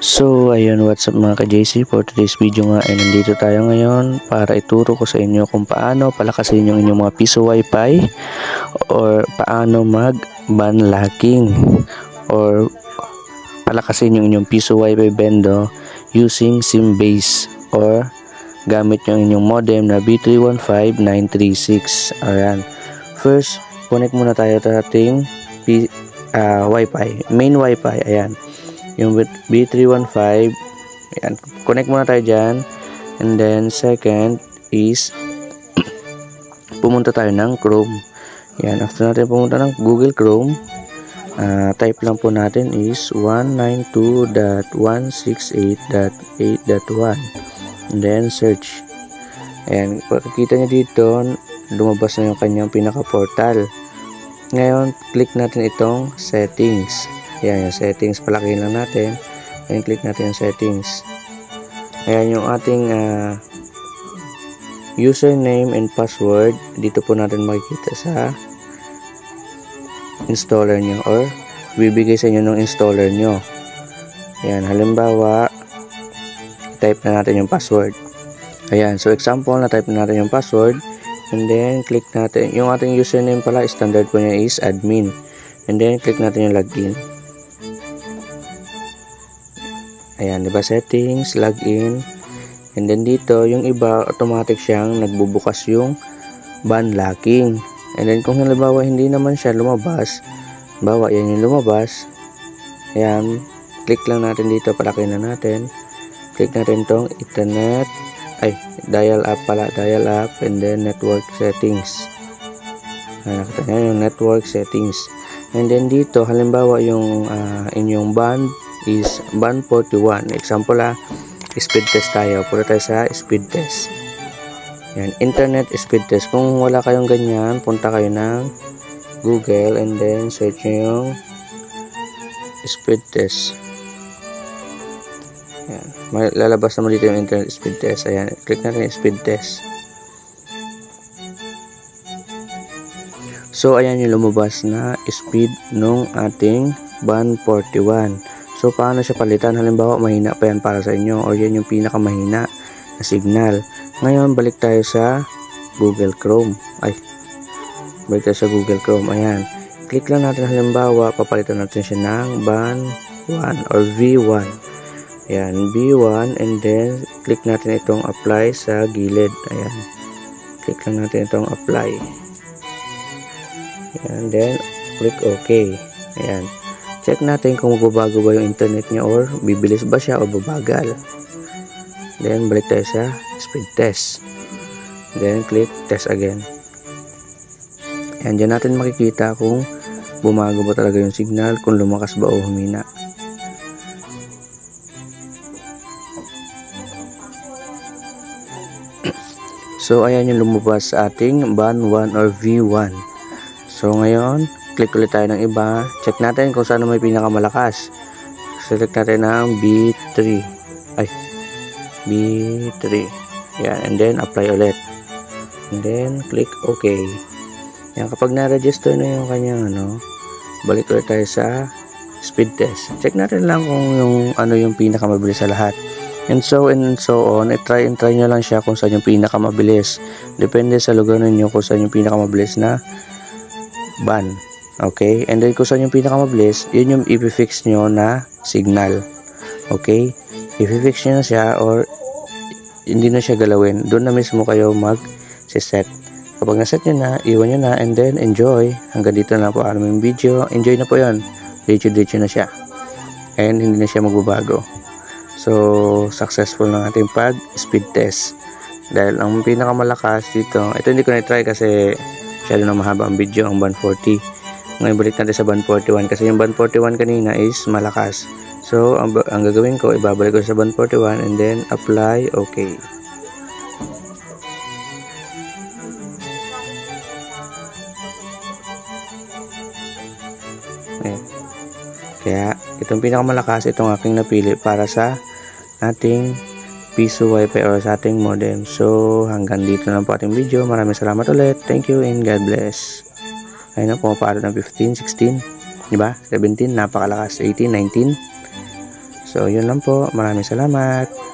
So, ayun, what's up mga ka-JC? For today's video nga ay nandito tayo ngayon para ituro ko sa inyo kung paano palakasin yung inyong mga piso wifi or paano mag ban locking or palakasin yung inyong piso wifi bendo using SIM base or gamit yung inyong modem na B315936. Ayan. First, connect muna tayo sa ating P- ah, wifi, main wifi. Ayan yung B315 ayan, connect muna tayo dyan. And then second is pumunta tayo ng Chrome. Yan, after natin pumunta ng Google Chrome ah, type lang po natin is 192.168.8.1 and then search. Ayan, pagkikita nyo dito lumabas na yung kanyang pinaka portal ngayon, click natin itong settings Ayan yung settings, palakihin lang natin. Ayan, click natin yung settings. Ayan yung ating ah, username and password. Dito po natin makikita sa installer nyo or bibigay sa inyo ng installer nyo. Ayan, halimbawa, type na natin yung password. Ayan, so example, na-type na natin yung password. And then, click natin. Yung ating username pala, standard po niya is admin. And then, click natin yung login. Ayan, di ba settings, login. And then dito, yung iba automatic siyang nagbubukas yung ban locking. And then kung halimbawa hindi naman siya lumabas, bawa yan yung lumabas. Ayan, click lang natin dito, palaki na natin. Click natin tong internet, ay, dial up pala, dial up, and then network settings. Ayan, nakita yung network settings. And then dito, halimbawa yung ah, inyong band is band 41. Example ah, speed test tayo. Puro tayo sa speed test. Yan, internet speed test. Kung wala kayong ganyan, punta kayo ng Google and then search nyo yung speed test. Yan. May lalabas naman dito yung internet speed test. Ayan, click natin yung speed test. So, ayan yung lumabas na speed nung ating band 41. So, paano siya palitan? Halimbawa, mahina pa yan para sa inyo or yan yung pinakamahina na signal. Ngayon, balik tayo sa Google Chrome. Ay, balik tayo sa Google Chrome. Ayan. Click lang natin halimbawa, papalitan natin siya ng band 1 or V1. Ayan, B1 and then click natin itong apply sa gilid. Ayan. Click lang natin itong apply. Ayan, then click OK. Ayan. Check natin kung magbabago ba yung internet niya or bibilis ba siya o babagal. Then balik tayo sa speed test. Then click test again. Ayan, dyan natin makikita kung bumago ba talaga yung signal, kung lumakas ba o humina. So, ayan yung lumabas sa ating ban 1 or V1. So, ngayon, click ulit tayo ng iba. Check natin kung saan may pinakamalakas. Select natin ng B3. Ay, B3. Yan, and then apply ulit. And then, click OK. Yan, kapag na-register na yung kanyang ano, balik ulit tayo sa speed test. Check natin lang kung yung ano yung pinakamabilis sa lahat. And so and so on, i-try and try nyo lang siya kung saan yung pinakamabilis. Depende sa lugar ninyo kung saan yung pinakamabilis na ban. Okay? And then kung saan yung pinakamabilis, yun yung i-fix nyo na signal. Okay? I-fix nyo na siya or hindi na siya galawin. Doon na mismo kayo mag-set. Kapag naset nyo na, iwan nyo na and then enjoy. Hanggang dito na po ang aming video. Enjoy na po yun. Diretso-diretso na siya. And hindi na siya magbabago. So, successful ng ating pag speed test. Dahil ang pinakamalakas dito, ito hindi ko na-try kasi masyado na mahaba ang video, ang band 40. Ngayon balik natin sa band 41 kasi yung band 41 kanina is malakas. So, ang, ang gagawin ko, ibabalik ko sa band 41 and then apply, okay. Kaya, itong pinakamalakas, itong aking napili para sa ating piso wifi or sa ating modem. So, hanggang dito na po ating video. Maraming salamat ulit. Thank you and God bless. Ayun na, pumapalo ng 15, 16, di ba? 17, napakalakas. 18, 19. So, yun lang po. Maraming salamat.